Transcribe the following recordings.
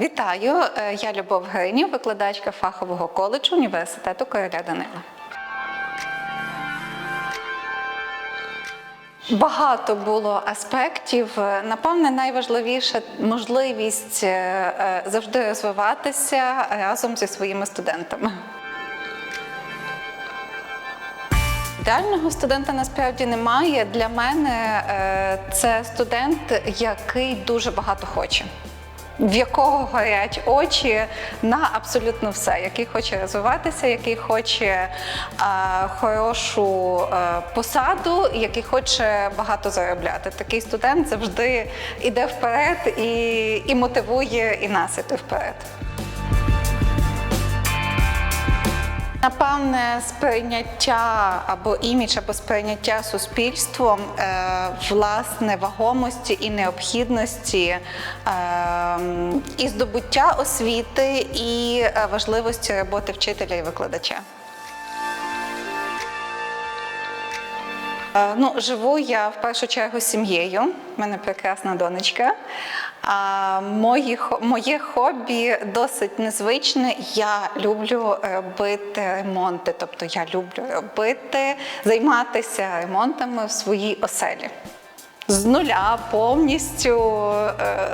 Вітаю! Е, Я Любов Гринів, викладачка фахового коледжу університету Короля Данила. Багато було аспектів. Напевне, найважливіше можливість е, е, завжди розвиватися разом зі своїми студентами. Ідеального студента насправді немає. Для мене це студент, який дуже багато хоче. В якого горять очі на абсолютно все, який хоче розвиватися, який хоче е, хорошу е, посаду, який хоче багато заробляти. Такий студент завжди йде вперед і, і мотивує і нас іти вперед. Напевне, сприйняття або імідж, або сприйняття суспільством е, власне вагомості і необхідності е, і здобуття освіти, і е, важливості роботи вчителя і викладача. Е, Ну, живу я в першу чергу сім'єю. У мене прекрасна донечка. А мої, моє хобі досить незвичне. Я люблю робити ремонти. Тобто я люблю робити, займатися ремонтами в своїй оселі. З нуля повністю, е,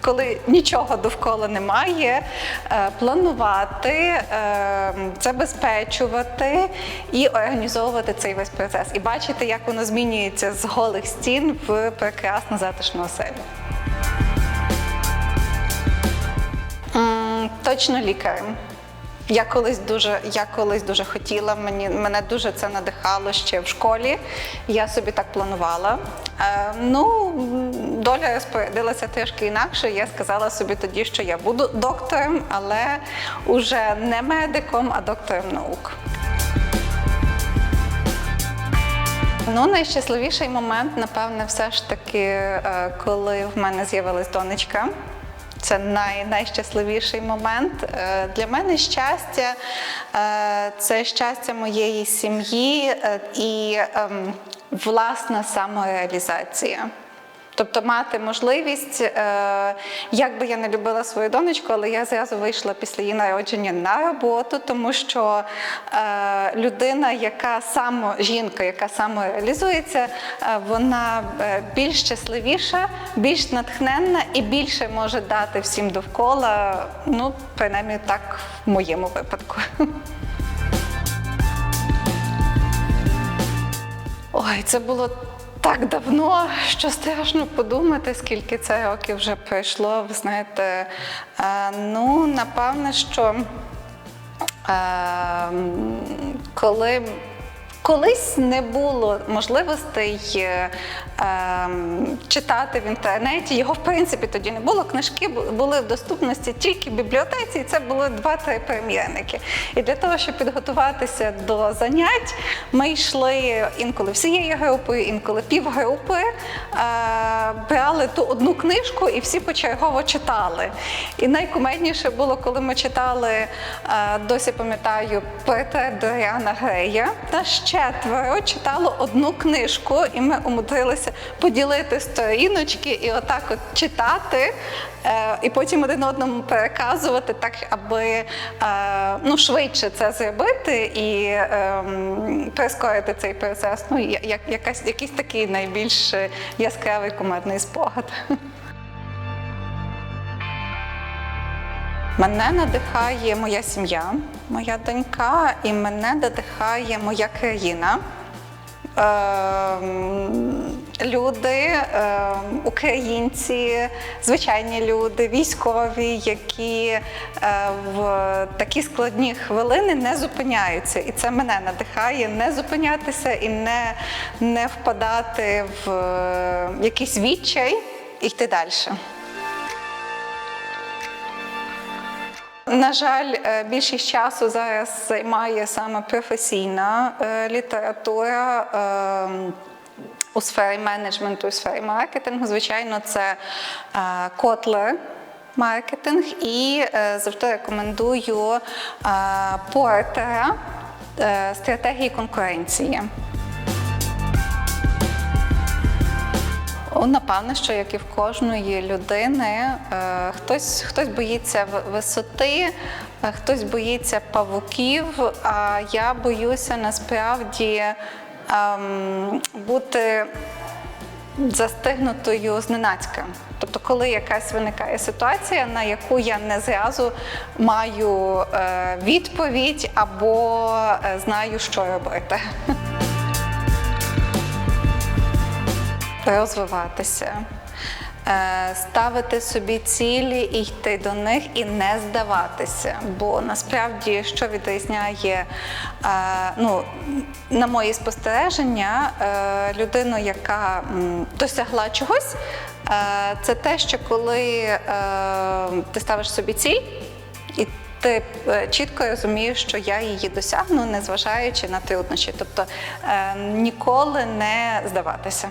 коли нічого довкола немає, е, планувати, е, забезпечувати і організовувати цей весь процес. І бачити, як воно змінюється з голих стін в прекрасну затишну оселю. Точно лікарем. Я колись дуже, я колись дуже хотіла, мені, мене дуже це надихало ще в школі. Я собі так планувала. Е, ну, доля розпорядилася трішки інакше. Я сказала собі тоді, що я буду доктором, але уже не медиком, а доктором наук. Ну, найщасливіший момент, напевне, все ж таки, е, коли в мене з'явилась донечка. Це най, найщасливіший момент. Е, Для мене щастя е, це щастя моєї сім'ї е, і ем, власна самореалізація. Тобто мати можливість, е, як би я не любила свою донечку, але я зразу вийшла після її народження на роботу, тому що е, людина, яка само жінка, яка самореалізується, е, вона е, більш щасливіша, більш натхненна і більше може дати всім довкола. Ну, принаймні так в моєму випадку. Ой, це було так давно, що страшно подумати, скільки це років вже пройшло. Ви знаєте, е, ну, напевне, що е, коли Колись не було можливостей е, читати в інтернеті. Його в принципі тоді не було. Книжки були в доступності тільки в бібліотеці, і це були два-три примірники. І для того, щоб підготуватися до занять, ми йшли інколи всією групою, інколи півгрупи, е, брали ту одну книжку і всі почергово читали. І найкумедніше було, коли ми читали, е, досі пам'ятаю, портрет Доріана Грея. Та ще четверо читало одну книжку, і ми умудрилися поділити сторіночки і отак от читати, е, і потім один одному переказувати, так аби е, ну, швидше це зробити і ем, прискорити цей процес. Ну, як, якась, якийсь такий найбільш яскравий кумедний спогад. Мене надихає моя сім'я, моя донька, і мене надихає моя країна. Ем, Люди, ем, українці, звичайні люди, військові, які е, в такі складні хвилини не зупиняються. І це мене надихає не зупинятися і не, не впадати в е, якийсь відчай і йти далі. На жаль, е, більшість часу зараз займає саме професійна література. У сфері менеджменту, у сфері маркетингу, звичайно, це Котлер маркетинг, і е, завжди рекомендую Портера е, стратегії конкуренції. Напевно, що як і в кожної людини, е, хтось, хтось боїться висоти, хтось боїться павуків, а я боюся насправді ем, бути застигнутою зненацька. Тобто, коли якась виникає ситуація, на яку я не зразу маю е, відповідь або е, знаю, що робити. розвиватися, ставити собі цілі і йти до них і не здаватися. Бо насправді, що відрізняє, е, ну, на мої спостереження, е, людину, яка досягла чогось, е, це те, що коли е, ти ставиш собі ціль, і ти е, чітко розумієш, що я її досягну, незважаючи на труднощі. Тобто е, ніколи не здаватися.